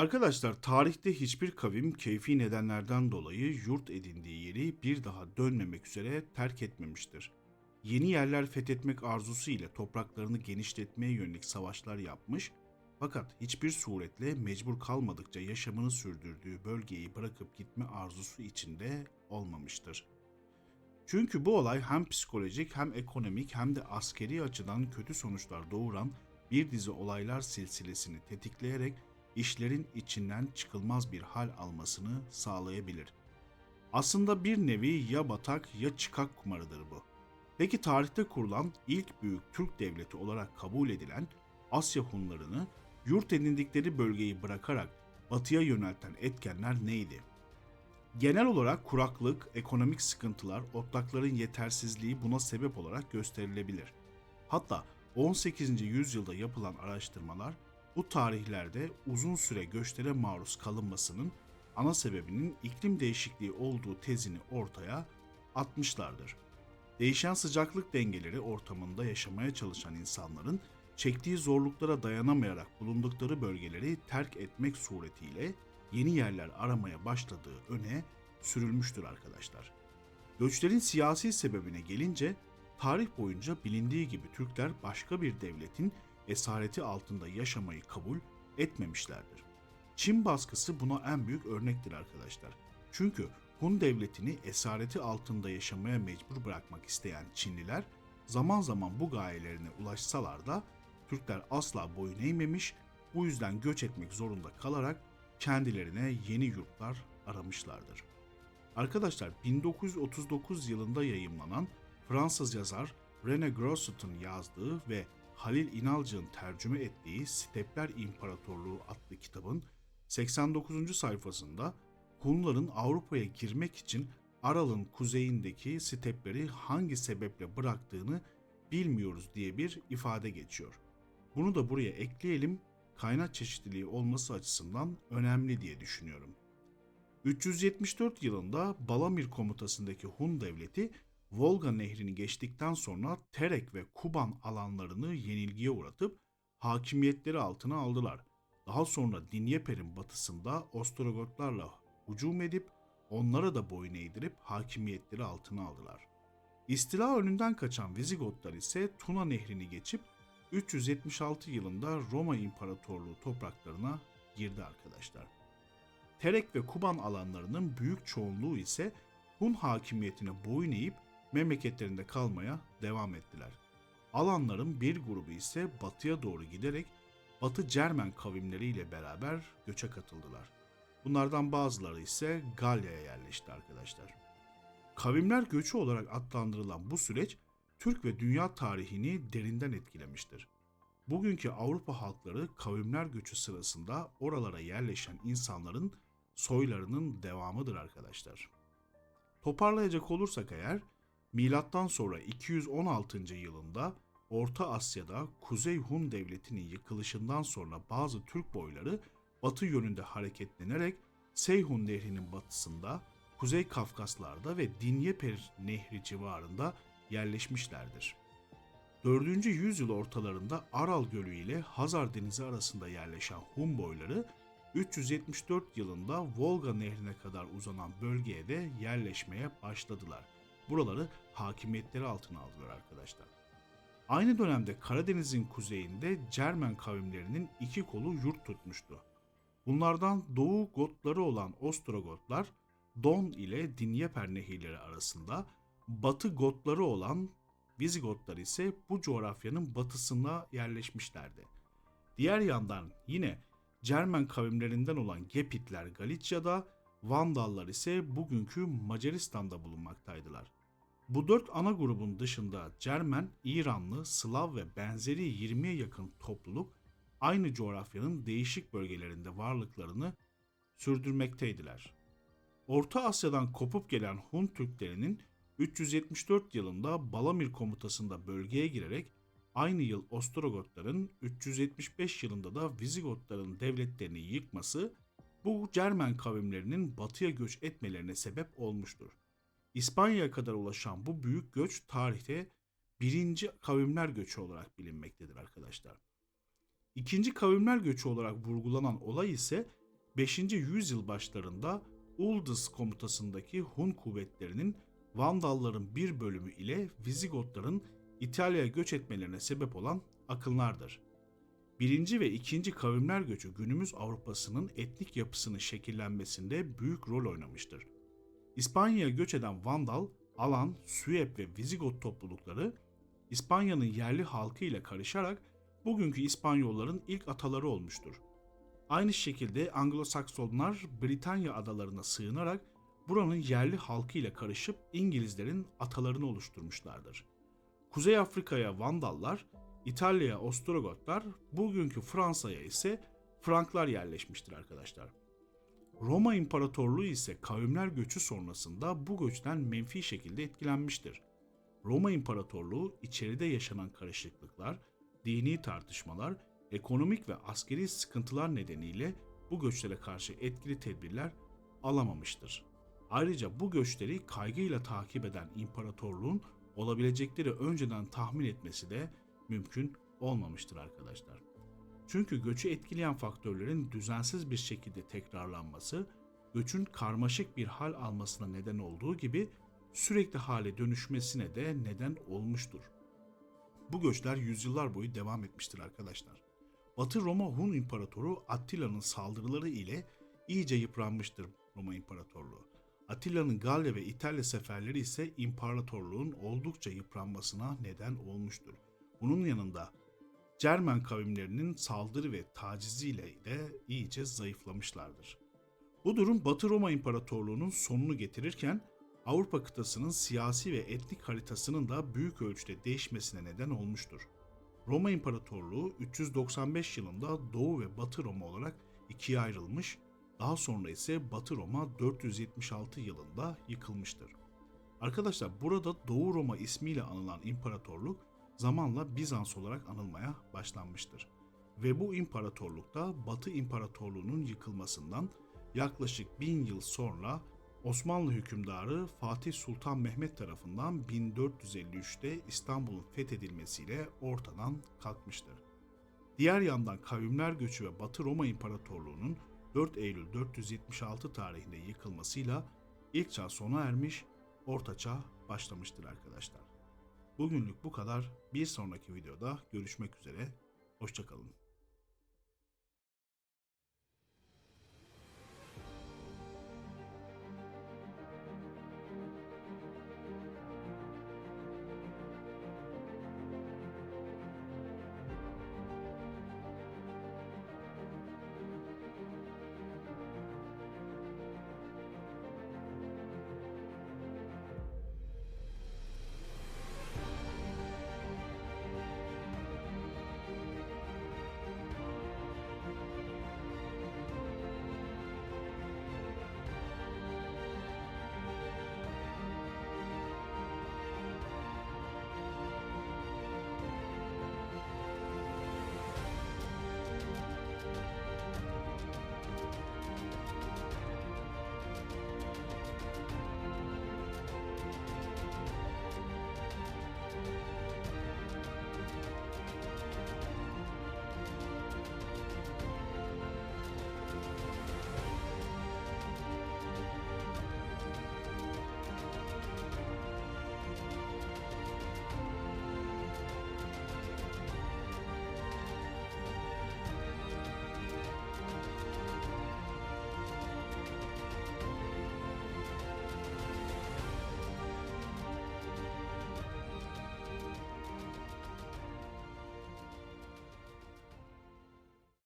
Arkadaşlar tarihte hiçbir kavim keyfi nedenlerden dolayı yurt edindiği yeri bir daha dönmemek üzere terk etmemiştir. Yeni yerler fethetmek arzusu ile topraklarını genişletmeye yönelik savaşlar yapmış fakat hiçbir suretle mecbur kalmadıkça yaşamını sürdürdüğü bölgeyi bırakıp gitme arzusu içinde olmamıştır. Çünkü bu olay hem psikolojik hem ekonomik hem de askeri açıdan kötü sonuçlar doğuran bir dizi olaylar silsilesini tetikleyerek işlerin içinden çıkılmaz bir hal almasını sağlayabilir. Aslında bir nevi ya batak ya çıkak kumarıdır bu. Peki tarihte kurulan ilk büyük Türk devleti olarak kabul edilen Asya Hunlarını yurt edindikleri bölgeyi bırakarak batıya yönelten etkenler neydi? Genel olarak kuraklık, ekonomik sıkıntılar, otlakların yetersizliği buna sebep olarak gösterilebilir. Hatta 18. yüzyılda yapılan araştırmalar bu tarihlerde uzun süre göçlere maruz kalınmasının ana sebebinin iklim değişikliği olduğu tezini ortaya atmışlardır. Değişen sıcaklık dengeleri ortamında yaşamaya çalışan insanların çektiği zorluklara dayanamayarak bulundukları bölgeleri terk etmek suretiyle yeni yerler aramaya başladığı öne sürülmüştür arkadaşlar. Göçlerin siyasi sebebine gelince tarih boyunca bilindiği gibi Türkler başka bir devletin esareti altında yaşamayı kabul etmemişlerdir. Çin baskısı buna en büyük örnektir arkadaşlar. Çünkü Hun devletini esareti altında yaşamaya mecbur bırakmak isteyen Çinliler zaman zaman bu gayelerine ulaşsalar da Türkler asla boyun eğmemiş, bu yüzden göç etmek zorunda kalarak kendilerine yeni yurtlar aramışlardır. Arkadaşlar 1939 yılında yayımlanan Fransız yazar René Grosset'ın yazdığı ve Halil İnalcık'ın tercüme ettiği Stepler İmparatorluğu adlı kitabın 89. sayfasında Hunların Avrupa'ya girmek için Aral'ın kuzeyindeki stepleri hangi sebeple bıraktığını bilmiyoruz diye bir ifade geçiyor. Bunu da buraya ekleyelim, kaynak çeşitliliği olması açısından önemli diye düşünüyorum. 374 yılında Balamir komutasındaki Hun devleti Volga nehrini geçtikten sonra Terek ve Kuban alanlarını yenilgiye uğratıp hakimiyetleri altına aldılar. Daha sonra Dinyeper'in batısında Ostrogotlarla hücum edip onlara da boyun eğdirip hakimiyetleri altına aldılar. İstila önünden kaçan Vizigotlar ise Tuna nehrini geçip 376 yılında Roma İmparatorluğu topraklarına girdi arkadaşlar. Terek ve Kuban alanlarının büyük çoğunluğu ise Hun hakimiyetine boyun eğip memleketlerinde kalmaya devam ettiler. Alanların bir grubu ise batıya doğru giderek Batı Cermen kavimleriyle beraber göçe katıldılar. Bunlardan bazıları ise Galya'ya yerleşti arkadaşlar. Kavimler göçü olarak adlandırılan bu süreç Türk ve dünya tarihini derinden etkilemiştir. Bugünkü Avrupa halkları kavimler göçü sırasında oralara yerleşen insanların soylarının devamıdır arkadaşlar. Toparlayacak olursak eğer milattan sonra 216. yılında Orta Asya'da Kuzey Hun Devleti'nin yıkılışından sonra bazı Türk boyları batı yönünde hareketlenerek Seyhun Nehri'nin batısında, Kuzey Kafkaslar'da ve Dinyeper Nehri civarında yerleşmişlerdir. 4. yüzyıl ortalarında Aral Gölü ile Hazar Denizi arasında yerleşen Hun boyları 374 yılında Volga Nehri'ne kadar uzanan bölgeye de yerleşmeye başladılar. Buraları hakimiyetleri altına aldılar arkadaşlar. Aynı dönemde Karadeniz'in kuzeyinde Cermen kavimlerinin iki kolu yurt tutmuştu. Bunlardan Doğu Gotları olan Ostrogotlar, Don ile Dinyeper nehirleri arasında, Batı Gotları olan Vizigotlar ise bu coğrafyanın batısına yerleşmişlerdi. Diğer yandan yine Cermen kavimlerinden olan Gepitler Galicia'da, Vandallar ise bugünkü Macaristan'da bulunmaktaydılar. Bu dört ana grubun dışında Cermen, İranlı, Slav ve benzeri 20'ye yakın topluluk aynı coğrafyanın değişik bölgelerinde varlıklarını sürdürmekteydiler. Orta Asya'dan kopup gelen Hun Türklerinin 374 yılında Balamir komutasında bölgeye girerek aynı yıl Ostrogotların 375 yılında da Vizigotların devletlerini yıkması bu Cermen kavimlerinin batıya göç etmelerine sebep olmuştur. İspanya'ya kadar ulaşan bu büyük göç tarihte birinci kavimler göçü olarak bilinmektedir arkadaşlar. İkinci kavimler göçü olarak vurgulanan olay ise 5. yüzyıl başlarında Uldız komutasındaki Hun kuvvetlerinin Vandalların bir bölümü ile Vizigotların İtalya'ya göç etmelerine sebep olan akınlardır. Birinci ve ikinci kavimler göçü günümüz Avrupa'sının etnik yapısının şekillenmesinde büyük rol oynamıştır. İspanya'ya göç eden Vandal, Alan, Sueb ve Vizigot toplulukları İspanya'nın yerli halkı ile karışarak bugünkü İspanyolların ilk ataları olmuştur. Aynı şekilde Anglo-Saksonlar Britanya adalarına sığınarak buranın yerli halkı ile karışıp İngilizlerin atalarını oluşturmuşlardır. Kuzey Afrika'ya Vandallar, İtalya'ya Ostrogotlar, bugünkü Fransa'ya ise Franklar yerleşmiştir arkadaşlar. Roma İmparatorluğu ise kavimler göçü sonrasında bu göçten menfi şekilde etkilenmiştir. Roma İmparatorluğu içeride yaşanan karışıklıklar, dini tartışmalar, ekonomik ve askeri sıkıntılar nedeniyle bu göçlere karşı etkili tedbirler alamamıştır. Ayrıca bu göçleri kaygıyla takip eden imparatorluğun olabilecekleri önceden tahmin etmesi de mümkün olmamıştır arkadaşlar. Çünkü göçü etkileyen faktörlerin düzensiz bir şekilde tekrarlanması, göçün karmaşık bir hal almasına neden olduğu gibi sürekli hale dönüşmesine de neden olmuştur. Bu göçler yüzyıllar boyu devam etmiştir arkadaşlar. Batı Roma Hun İmparatoru Attila'nın saldırıları ile iyice yıpranmıştır Roma İmparatorluğu. Atilla'nın Galya ve İtalya seferleri ise imparatorluğun oldukça yıpranmasına neden olmuştur. Bunun yanında Cermen kavimlerinin saldırı ve taciziyle de iyice zayıflamışlardır. Bu durum Batı Roma İmparatorluğu'nun sonunu getirirken Avrupa kıtasının siyasi ve etnik haritasının da büyük ölçüde değişmesine neden olmuştur. Roma İmparatorluğu 395 yılında Doğu ve Batı Roma olarak ikiye ayrılmış, daha sonra ise Batı Roma 476 yılında yıkılmıştır. Arkadaşlar burada Doğu Roma ismiyle anılan imparatorluk zamanla Bizans olarak anılmaya başlanmıştır. Ve bu imparatorlukta Batı İmparatorluğu'nun yıkılmasından yaklaşık bin yıl sonra Osmanlı hükümdarı Fatih Sultan Mehmet tarafından 1453'te İstanbul'un fethedilmesiyle ortadan kalkmıştır. Diğer yandan kavimler göçü ve Batı Roma İmparatorluğu'nun 4 Eylül 476 tarihinde yıkılmasıyla ilk çağ sona ermiş, orta çağ başlamıştır arkadaşlar. Bugünlük bu kadar. Bir sonraki videoda görüşmek üzere. Hoşçakalın.